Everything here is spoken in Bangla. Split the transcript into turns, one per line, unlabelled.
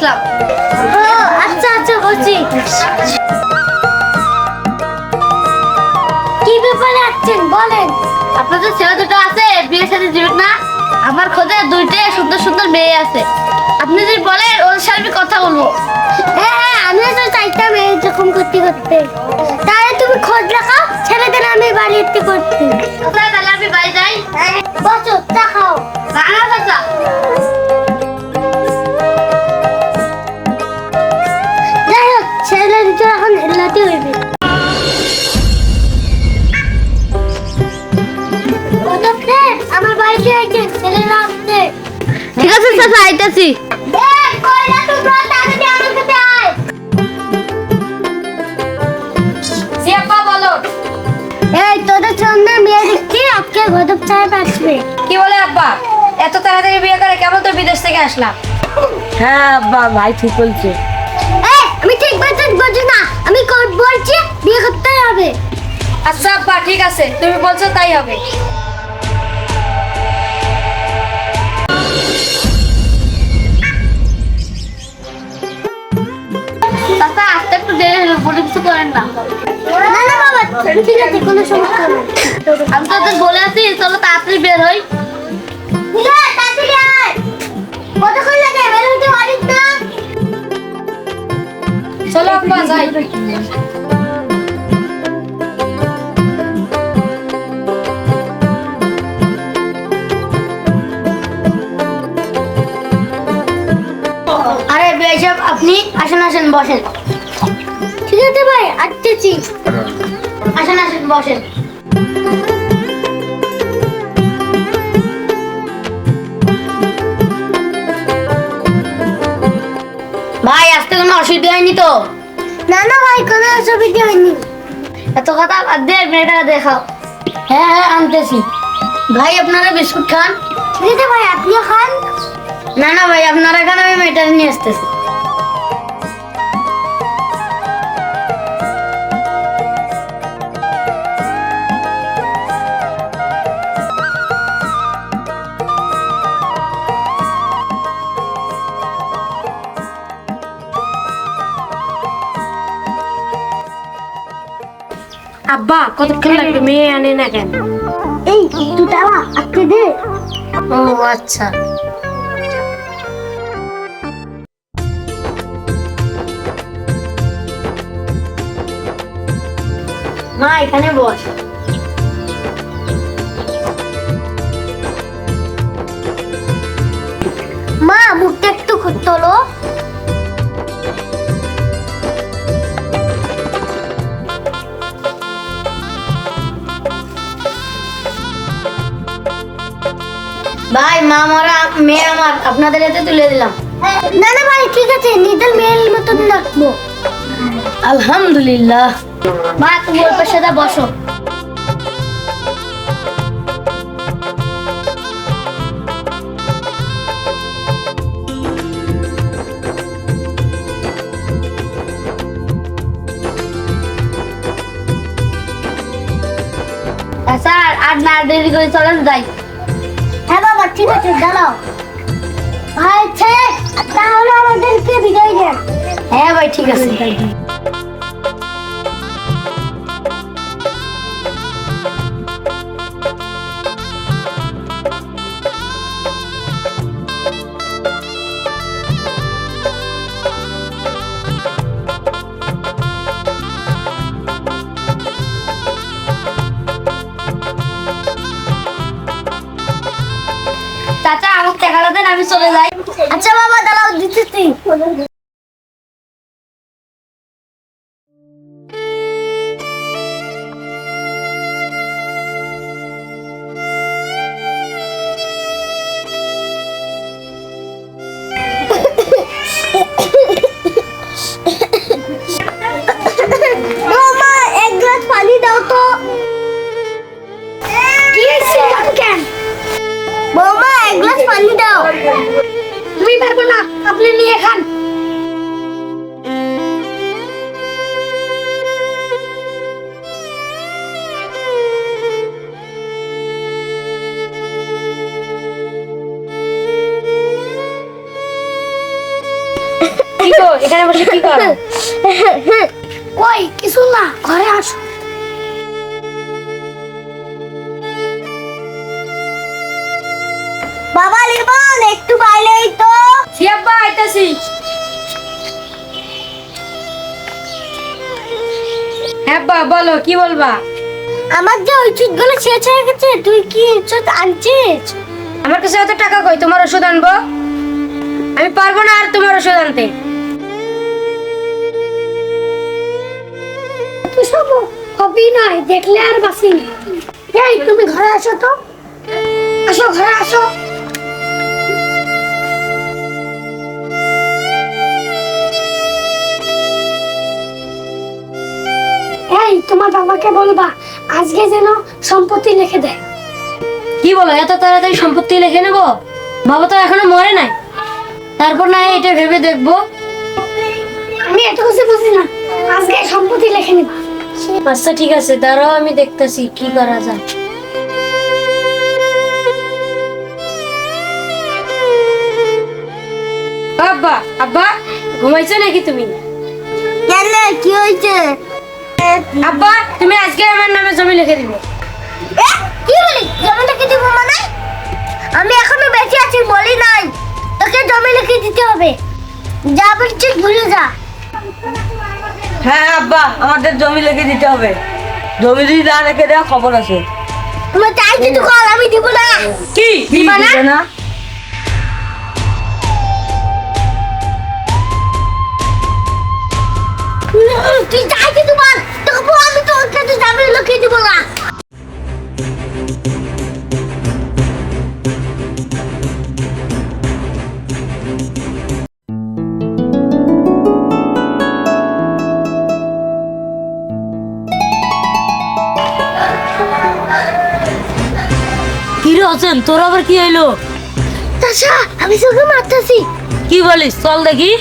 আসলাম
আচ্ছা আচ্ছা বলছি কি ব্যাপারে আসছেন? বলেন।
আপনাদের ছেলে দুটো আছে বিয়ের সাথে দিবেন না। আমার খোঁজে দুইটা সুন্দর সুন্দর মেয়ে আছে। আপনি যদি বলেন ওর সাথে আমি কথা বলব।
হ্যাঁ হ্যাঁ আমিও তো চাইতাম এরকম করতে করতে। তাহলে তুমি খোঁজ রাখাও ছেলেদের আমি বাড়িতে করতে।
কোথায় তাহলে আমি বাড়ি যাই?
বসো চা খাও।
না না ঠিক আছে চাচা আইতাছি।
এই, তোদের আজকে গদব সাহেব আসবে।
কি বলে আব্বা? এত তাড়াতাড়ি বিয়ে করে কেমন তো বিদেশ থেকে আসলাম।
হ্যাঁ আব্বা ভাই ঠিক বলছে।
আমি ঠিক বলতে বুঝি না। আমি বলছি বিয়ে করতে হবে।
আচ্ছা আব্বা ঠিক আছে। তুমি বলছো তাই হবে। কিছু করেন না।
না না বাবা ঠিক আছে কোনো সমস্যা নেই।
আমি তো বলে আছি চলো তাড়াতাড়ি বের হই।
ঠিক আছে তাড়াতাড়ি আয়। কতক্ষণ লাগে? বের হতে পারিস না?
চলো আব্বা যাই।
আরে বেশব আপনি আসেন আসেন বসেন। ঠিক আছে ভাই আসতেছি। আসেন আসেন বসেন।
ভাই আসতে কোনো অসুবিধা হয়নি তো?
না না ভাই কোনো অসুবিধা হয়নি।
এত কথা বাদ দিয়ে মেয়েটাকে দেখাও।
হ্যাঁ হ্যাঁ আনতেছি।
ভাই আপনারা বিস্কুট খান?
ঠিক আছে ভাই আপনিও খান।
না না ভাই আপনারা খান আমি মেয়েটাকে নিয়ে আসতেছি।
আব্বা কতক্ষণ লাগবে? মেয়ে আনে না কেন?
এই একটু দাঁড়া আজকে দে।
ও আচ্ছা।
মা এখানে বস।
মা মুখটা একটু তোলো।
ভাই মা মারা মেয়ে আমার আপনাদের এতে তুলে দিলাম।
না না ভাই ঠিক আছে নিজের মেয়ের মতন রাখব।
আলহামদুলিল্লাহ। মা তুমি ওর পাশে বসো। স্যার আর না দেরি করে চলেন যাই।
ঠিক আছে দাঁড়াও। ভাই ছেড়ে তাহলে আমাদেরকে বিদায় দেন।
হ্যাঁ ভাই ঠিক আছে। টাকাটা আমি চলে যাই।
আচ্ছা বাবা দাঁড়াও দিতেছি
যান এখানে বসে কি করো
কই কিছু না ঘরে আসো বাবা লিবন একটু বাইরেই তো।
আব্বা বলো কি বলবা?
আমার যে ওষুধগুলো শেষ হয়ে গেছে তুই কি ওষুধ আনছিস?
আমার কাছে এত টাকা কই? তোমার ওষুধ আনব? আমি পারব না আর তোমার ওষুধ আনতে।
তুই সব হবি দেখলে আর বাসি এই তুমি ঘরে আসো তো। আসো ঘরে আসো। বাবাকে বলবা আজকে যেন সম্পত্তি লিখে দেয়।
কি বলো এত তাড়াতাড়ি সম্পত্তি লিখে নেব? বাবা তো এখনও মরে নাই। তারপর না এটা ভেবে দেখব।
আমি এত কিছু বুঝি না আজকে সম্পত্তি লিখে নিবা।
আচ্ছা ঠিক আছে দাঁড়াও আমি দেখতেছি কি করা যায়। আব্বা আব্বা ঘুমাইছো নাকি তুমি?
কেন কি হয়েছে?
আব্বা তুমি আজকে আমার নামে জমি লিখে দিবে।
কি বলি? জমি লিখে দিব মানে? আমি এখনও বেঁচে আছি বলি নাই। তোকে জমি লিখে দিতে হবে। যা বলছিস ভুলে যা।
হ্যাঁ আব্বা আমাদের জমি লিখে দিতে হবে। জমি যদি না রেখে দেওয়া খবর আছে।
তোমার চাই কিছু কর আমি দিব না।
কি? দিবা না?
তুই চাই কিছু বল। তবু আমি তোর কাছে জমি লিখে দিব না।
কি রে হোসেন তোর আবার কি হইল?
তাছা আমি তোকে মারতেছি।
কি বলিস চল দেখি।